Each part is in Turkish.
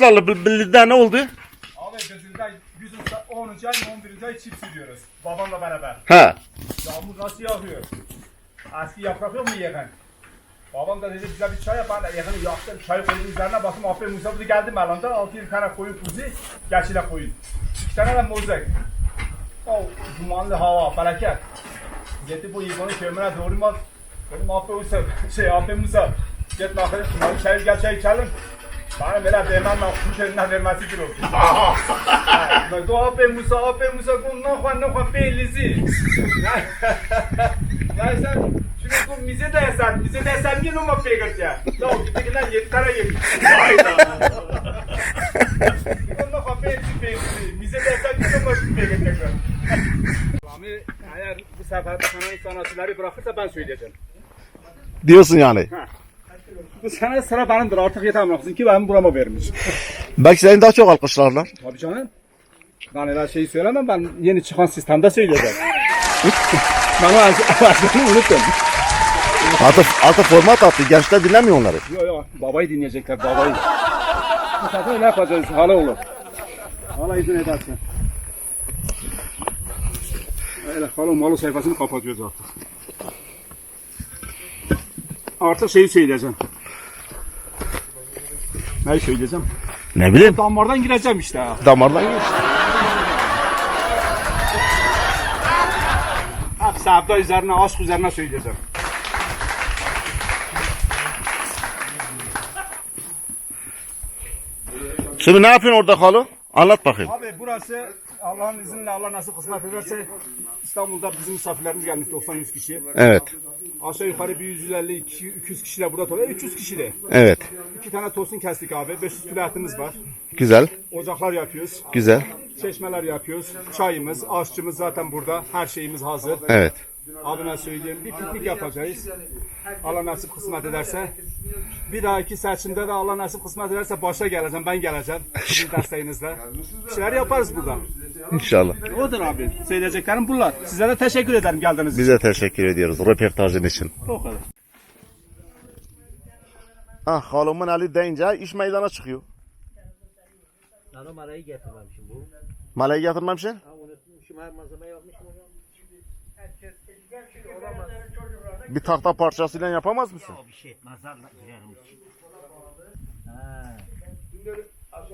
Bir- birlikte ne oldu? Abi Kızılday 10. ay 11. ay çift sürüyoruz. Babamla beraber. He. Yağmur nasıl yağıyor? Eski yaprak yok mu yakın? Babam da dedi bize bir çay yap. Ben de yakını yaktım. Çay koydum üzerine baktım. Aferin Musa bunu geldi melanda. 6 tane koyun kuzu. Geçile koyun. İki tane de mozek. O dumanlı hava, felaket. Gitti bu yıkanı kömüre doğru mu? Dedim aferin Musa. Şey aferin Musa. Git. Şunları çay gel çay içelim. Bana böyle demem ben kuş elinden vermesi gibi oldu. Mas do aferin Musa, aferin Musa. Bu ne kadar ne kadar bellizi. Ya sen şunu bu bize de yesen, bize de yesen niye numara peygir ya? Tamam, gittikinden yedi tane yemiş. Hayda. Bunun kafaya etsi peygir. Bize de yesen niye numara peygir tekrar? Rami eğer bu sefer sanat sanatçıları bırakırsa ben söyleyeceğim. Diyorsun yani. Bu sene sıra benimdir artık yeter mi? ki benim burama vermiş. Belki seni daha çok alkışlarlar. Tabii canım. Ben öyle şeyi söylemem ben yeni çıkan sistemde söyleyeceğim. ben o versiyonu unuttum. Artık, artık format attı. Gençler dinlemiyor onları. Yok yok babayı dinleyecekler babayı. Bu sefer öyle yapacağız hala olur. Hala izin edersin. Öyle hala malı sayfasını kapatıyoruz artık. Artık şeyi söyleyeceğim. Ne söyleyeceğim? Ne bileyim. Damardan gireceğim işte. ha. Damardan geç. Hep sevda üzerine, aşk üzerine söyleyeceğim. Şimdi ne yapıyorsun orada halı? Anlat bakayım. Abi burası Allah'ın izniyle Allah nasip kısmet ederse İstanbul'da bizim misafirlerimiz gelmiş 90-100 kişi. Evet. Aşağı yukarı bir 150 200 kişi de burada topluyor. 300 kişi de. Evet. İki tane tosun kestik abi. 500 kilo etimiz var. Güzel. Ocaklar yapıyoruz. Güzel. Çeşmeler yapıyoruz. Çayımız, aşçımız zaten burada. Her şeyimiz hazır. Evet. Abine söyleyeyim. Bir piknik yapacağız. Allah nasip kısmet ederse. Bir dahaki seçimde de Allah nasip kısmet ederse başa geleceğim. Ben geleceğim. Sizin desteğinizle. Bir şeyler yaparız burada. İnşallah. Odur abi. Söyleyeceklerim bunlar. Size de teşekkür ederim geldiğiniz için. Bize teşekkür ediyoruz röportajın için. O kadar. Ah halımın eli deyince iş meydana çıkıyor. Ben o marayı getirmemişim bu. Maleyi getirmemişsin? Ha unutmuşum her malzeme yapmışım. Bir tahta parçasıyla yapamaz mısın? O bir şey etmez zarla girerim için. Ha. Dört tane.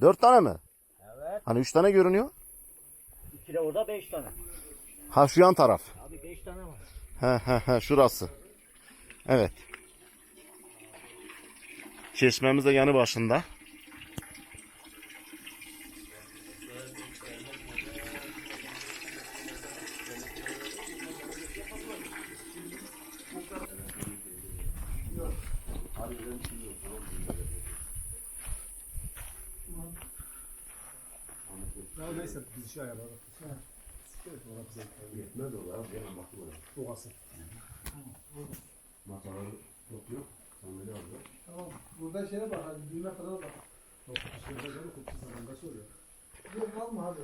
Dört tane mi? Evet. Hani üç tane görünüyor. İki de orada beş tane. Ha şu yan taraf. Abi beş tane var. He he he şurası. Evet. Çeşmemiz de yanı başında. Şey. Yetmez o ya. Doğası. Burada şeye bak hadi düğme kadar bak. Yok alma hadi.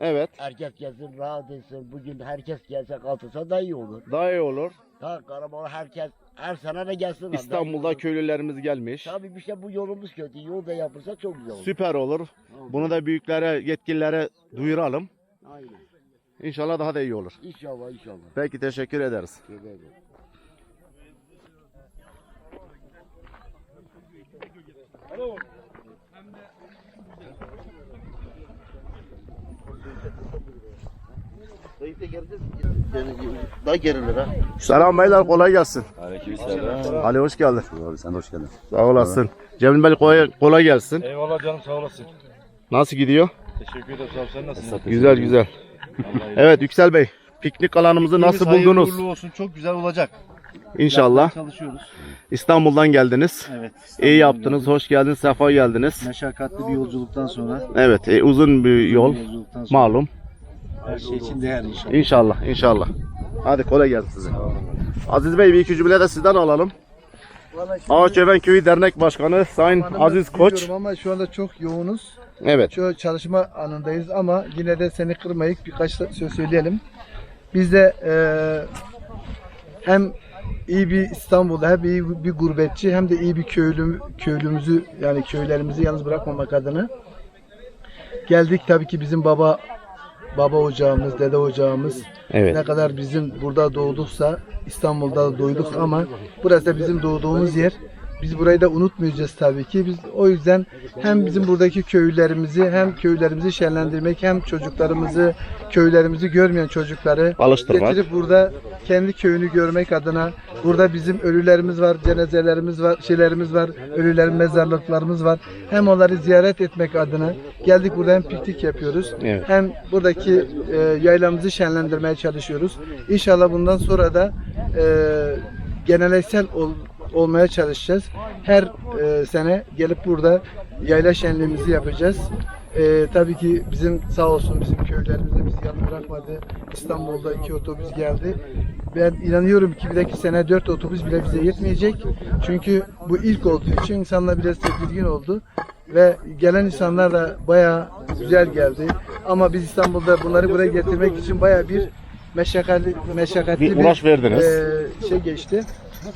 Evet. Herkes gelsin rahat etsin. Bugün herkes gelse kalksa da iyi olur. Daha iyi olur. Ha Karaman'a herkes her sene de gelsin. İstanbul'da köylülerimiz gelmiş. Tabii bir şey bu yolumuz kötü. Yol da yapılsa çok güzel olur. Süper olur. Bunu da büyüklere, yetkililere duyuralım. Aynen. İnşallah daha da iyi olur. İnşallah inşallah. Peki teşekkür ederiz. Teşekkür ederim. Daha gerilir ha. Selam beyler kolay gelsin. Aleykümselam. Ali hoş geldin. Abi sen hoş geldin. Sağ olasın. Cemil Bey kolay, kolay gelsin. Eyvallah canım sağ olasın. Nasıl gidiyor? Teşekkür ederim sağ ol. Sen nasılsın? Güzel güzel. Evet Yüksel Bey. Piknik alanımızı nasıl buldunuz? Hayırlı olsun çok güzel olacak. İnşallah. Çalışıyoruz. İstanbul'dan geldiniz. Evet. İyi yaptınız. Hoş geldiniz. Sefa geldiniz. Meşakkatli bir yolculuktan sonra. Evet. e, uzun bir yol. Yolculuktan sonra Malum. Her şey için değer inşallah. İnşallah. inşallah. Hadi kolay gelsin size. Aziz Bey bir iki cümle de sizden alalım. Ağaçöven Köyü Dernek Başkanı Sayın Aziz Koç. Bilmiyorum ama şu anda çok yoğunuz. Evet. Şu çalışma anındayız ama yine de seni kırmayıp birkaç söz söyleyelim. Biz de eee, hem iyi bir İstanbul'da hem iyi bir gurbetçi hem de iyi bir köylü köylümüzü yani köylerimizi yalnız bırakmamak adına geldik tabii ki bizim baba baba ocağımız, dede ocağımız Evet. ne kadar bizim burada doğduksa İstanbul'da da doyduk ama burası da bizim doğduğumuz yer. Biz burayı da unutmayacağız tabii ki. Biz o yüzden hem bizim buradaki köylerimizi hem köylerimizi şenlendirmek hem çocuklarımızı köylerimizi görmeyen çocukları Alıştırmak. getirip burada kendi köyünü görmek adına burada bizim ölülerimiz var, cenazelerimiz var, şeylerimiz var, ölülerin mezarlıklarımız var. Hem onları ziyaret etmek adına geldik burada hem piknik yapıyoruz. Evet. Hem buradaki e, yaylamızı şenlendirmeye çalışıyoruz. İnşallah bundan sonra da e, geleneksel ol- olmaya çalışacağız. Her e, sene gelip burada yayla şenliğimizi yapacağız. E, tabii ki bizim sağ olsun bizim köylerimiz de bizi yalnız bırakmadı. İstanbul'da iki otobüs geldi. Ben inanıyorum ki bir dahaki sene dört otobüs bile bize yetmeyecek. Çünkü bu ilk olduğu için insanlar biraz tedirgin oldu. Ve gelen insanlar da bayağı güzel geldi. Ama biz İstanbul'da bunları buraya getirmek için bayağı bir meşakkatli, meşakkatli Bir uğraş verdiniz. e, şey geçti.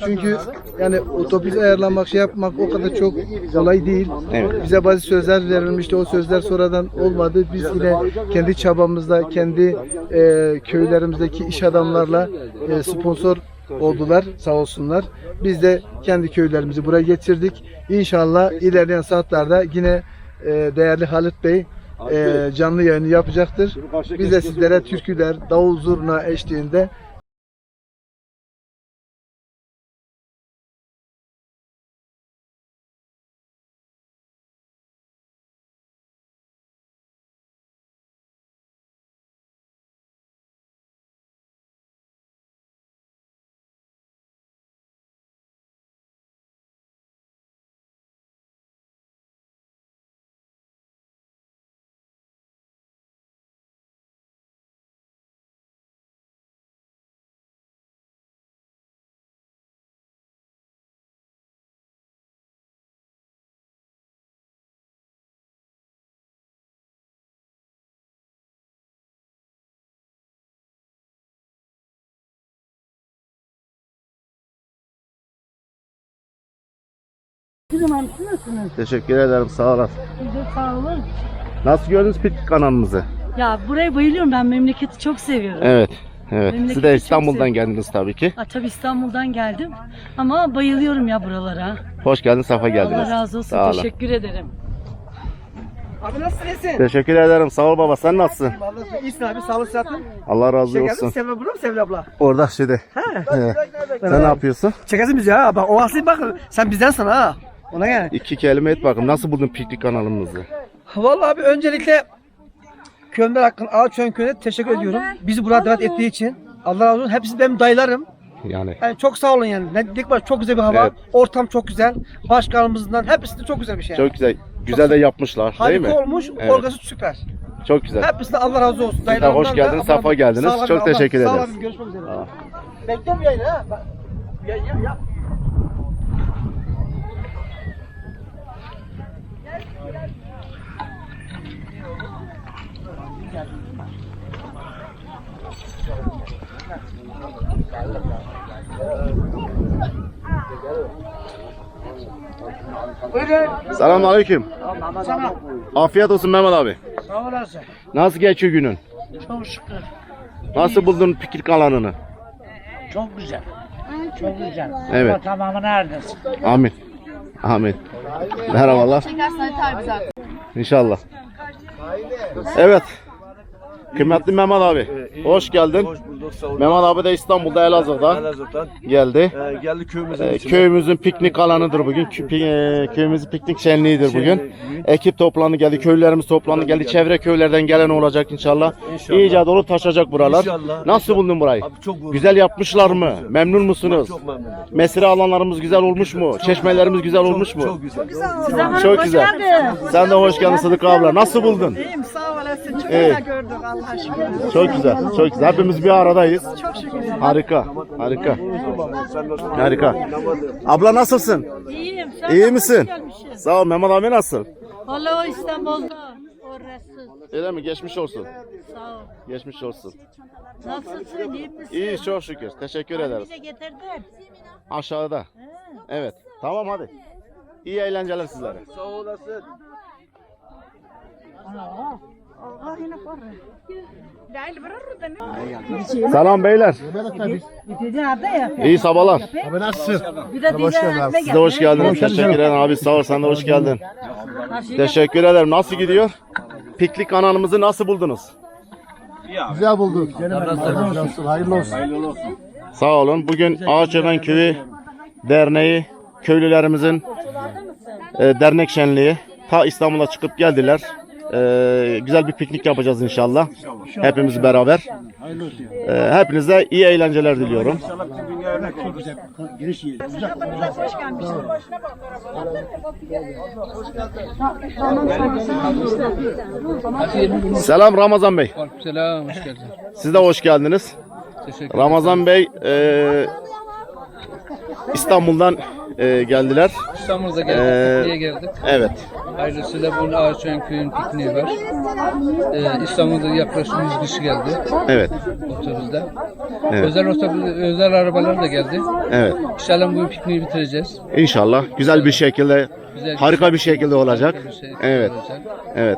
Çünkü yani otobüs ayarlamak, şey yapmak o kadar çok kolay değil. Evet. Bize bazı sözler verilmişti. O sözler sonradan olmadı. Biz yine kendi çabamızla, kendi e, köylerimizdeki iş adamlarla e, sponsor oldular sağ olsunlar. Biz de kendi köylerimizi buraya getirdik. İnşallah ilerleyen saatlerde yine e, değerli Halit Bey e, canlı yayını yapacaktır. Biz de sizlere türküler, davul zurna eşliğinde Teşekkür ederim. Sağ olasın. Size sağ olun. Nasıl gördünüz piknik kanalımızı? Ya buraya bayılıyorum ben memleketi çok seviyorum. Evet. Evet. Siz Memleketi de çok İstanbul'dan seviyorum. geldiniz tabii ki. Ha, tabii İstanbul'dan geldim ama bayılıyorum ya buralara. Hoş geldin, safa geldiniz. Allah razı olsun. Sağ olun. Teşekkür ederim. Abi nasılsın? Teşekkür ederim. Sağ ol baba. Sen nasılsın? Vallahi iyisin abi sağ olasın. Allah razı Çekelim olsun. Sevil abla mı Sevil abla? Orada şeyde. Evet. Sen ne yapıyorsun? Çekelim bizi ha. Bak o aslı bak sen bizden sana ha. Ona gel. İki kelime et bakalım. Nasıl buldun piknik kanalımızı? Vallahi abi öncelikle Könder Hakkın Ağaçön Köyü'ne teşekkür ediyorum. Bizi buraya davet ettiği için. Allah razı olsun. Hepsi benim dayılarım. Yani Yani çok sağ olun yani. Ne dedik baş çok güzel bir hava. Evet. Ortam çok güzel. Başkanımızdan hepsi de çok güzel bir şey. çok güzel. Güzel de yapmışlar değil mi? Harika olmuş. Evet. Organizasyon süper. Çok güzel. Hepsine Allah razı olsun. Dayılarımdan hoş geldiniz, safa geldiniz. Sağ olun, Çok Allah- teşekkür Sağ ederiz. olun. Görüşmek üzere. Bekliyorum yayını ha. Yayın yap. Buyurun. Selamun aleyküm. Sana. Afiyet olsun Mehmet abi. Sağ olasın. Nasıl geçiyor günün? Çok şükür. Nasıl buldun piknik alanını? Çok güzel. Çok güzel. Evet. Ama tamamı neredesin? Amin. Amin. Merhabalar. İnşallah. Evet. Kıymetli Mehmet abi. Hoş geldin. Hoş bulduk sağ olun. Mehmet abi de İstanbul'da Elazığ'da Elazığ'dan geldi. e, geldi köyümüzün Ee, köyümüzün piknik alanıdır bugün. Kü- pi- e, Köyümüzün piknik şenliğidir bugün. Şenliği bugün. Ekip toplandı geldi. Köylerimiz toplandı geldi. Çevre köylerden gelen olacak inşallah. İnşallah. İyice dolu taşacak buralar. İnşallah. Nasıl buldun burayı? Abi çok güzel. Güzel yapmışlar mı? güzel. Memnun musunuz? Çok memnunum. Mesire alanlarımız güzel olmuş mu? Çeşmelerimiz güzel olmuş mu? Çok güzel. Çok güzel. Sen de hoş geldin Sıdık abla. Nasıl buldun? İyiyim sağ olasın. Çok Evet. güzel gördük Allah Çok güzel, çok güzel. Hepimiz bir aradayız. Çok şükür. Harika, harika. Harika. Abla nasılsın? İyiyim. Sen İyi misin? gelmişsin. Sağ ol. Mehmet abi nasıl? Vallahi o İstanbul'da. Orası. Öyle mi? Geçmiş olsun. Sağ ol. Geçmiş olsun. Nasılsın? İyi misin? İyi çok şükür. Teşekkür ederiz. Bize getirdin. Aşağıda. Evet. Tamam hadi. İyi eğlenceler sizlere. Selam beyler. İyi sabahlar. Bir de bize ekmek Siz de hoş geldiniz. Teşekkür ederim abi. Sağ ol. Sen de hoş geldin. Teşekkür ederim. Nasıl gidiyor? Piknik kanalımızı nasıl buldunuz? Güzel bulduk. Hayırlı olsun. Sağ olun. Bugün Ağaçöven Köyü Derneği köylülerimizin e, dernek şenliği ta İstanbul'a çıkıp geldiler. E, güzel bir piknik yapacağız inşallah. Hepimiz beraber. E, hepinize iyi eğlenceler diliyorum. Selam Ramazan Bey. Selam, hoş geldin. Siz de hoş geldiniz. Ramazan Bey e, İstanbul'dan e, geldiler. İstanbul'da geldik, Ee, pikniğe geldik. Evet. Hayırlısıyla bugün Ağaçören köyün pikniği var. Ee, İstanbul'da yaklaşık 100 kişi geldi Evet. otobüste. Evet. Özel otobüs, özel arabalar da geldi. Evet. İnşallah bu pikniği bitireceğiz. İnşallah güzel bir şekilde Güzel harika bir şekilde olacak. bir şey Evet. olacak. Evet.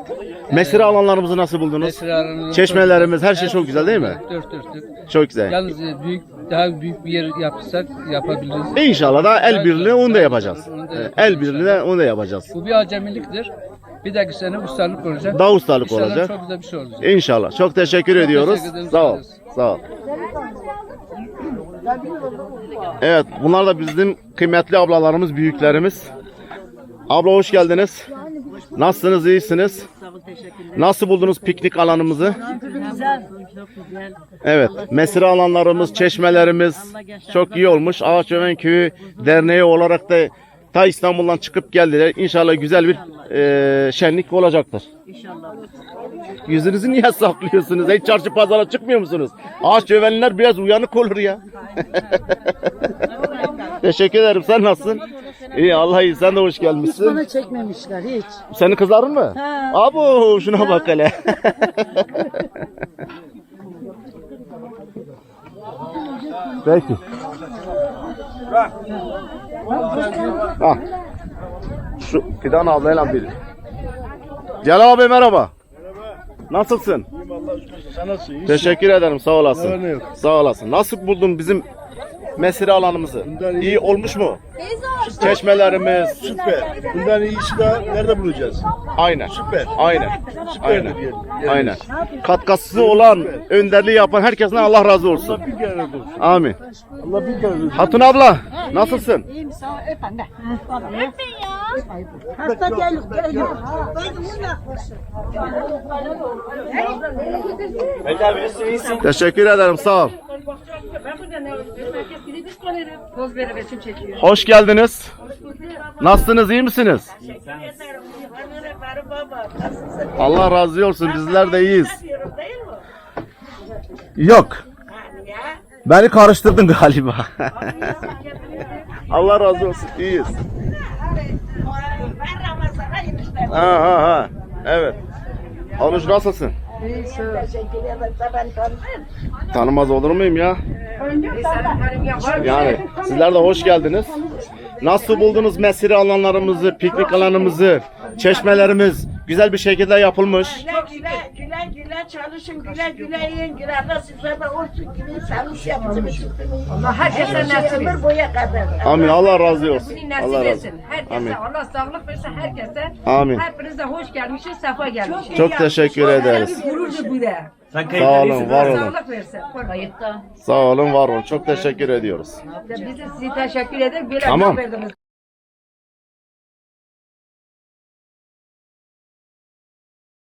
Mesire alanlarımızı nasıl buldunuz? Aranın- Çeşmelerimiz, her şey çok güzel değil mi? Dört dörtlük. Çok güzel. Yalnız e, büyük, daha büyük bir yer yapsak yapabiliriz. İnşallah da el birliği onu da yapacağız. Onu da yapacağız El birliği de onu da yapacağız. Bu bir acemiliktir. Bir dahaki sene ustalık olacak. Daha ustalık İnşallah olacak. çok güzel bir şey olacak. İnşallah. Çok teşekkür ediyoruz. teşekkür ederim, Sağ ol. Sağ ol. Evet, bunlar da bizim kıymetli ablalarımız, büyüklerimiz. Abla hoş geldiniz. Nasılsınız, iyisiniz? Nasıl buldunuz piknik alanımızı? Güzel. Çok güzel. Evet, mesire alanlarımız, çeşmelerimiz çok iyi olmuş. Ağaçöven Köyü Derneği olarak da ta İstanbul'dan çıkıp geldiler. İnşallah güzel bir eee, şenlik olacaktır. İnşallah. Yüzünüzü niye saklıyorsunuz? Hiç çarşı pazara çıkmıyor musunuz? Ağaçövenliler biraz uyanık olur ya. Teşekkür ederim. Sen nasılsın? İyi Allah iyi. Sen de hoş gelmişsin. Bana çekmemişler hiç. Senin kızların mı? Ha. Abo şuna bak hele. Peki. Ha. Şu Fidan ablayla bir. Celal abi merhaba. Nasılsın? Sen nasılsın? Teşekkür ederim sağ olasın. Ne var ne yok? Sağ olasın. Nasıl buldun bizim mesire alanımızı? İyi olmuş mu? Çeşmelerimiz. Süper. Bundan iyisi daha nerede bulacağız? Aynen. Süper. Aynen. Aynen. diyelim. Aynen. Katkısı olan, önderliği yapan herkesten Allah razı olsun. Allah bir kere olsun. Amin. Allah bir kere olsun. Hatun abla, nasılsın? İyiyim sağ ol. Öp anne. Ya. Hasta gel. gel. Teşekkür ederim, sağ ol. Hoş geldiniz. Nasılsınız, iyi misiniz? Allah razı olsun, bizler de iyiyiz. Yok. Beni karıştırdın galiba. Allah razı olsun, iyiyiz. Ha ha ha. Evet. Anuş nasılsın? Tanımaz olur muyum ya? Yani sizler de hoş geldiniz. Nasıl buldunuz mesire alanlarımızı, piknik alanımızı, çeşmelerimiz güzel bir şekilde yapılmış. Güle güle güle güle çalışın güle güle yiyin güle de size de olsun gibi çalış yaptınız. Allah herkese nasip ömür boya kadar. Amin. Allah razı olsun. nasip Allah razı etsin. olsun. Herkese Amin. Allah sağlık versin herkese. Amin. Hepinize hoş gelmişsiniz, sefa gelmişsiniz. Çok teşekkür ederiz. Gururdur bu da. Sağ olun, var olun. Sağlık versin. Kayıtta. Sağ olun, var olun. Çok teşekkür ediyoruz. Biz de size teşekkür ederiz. Böyle Tamam. verdiniz.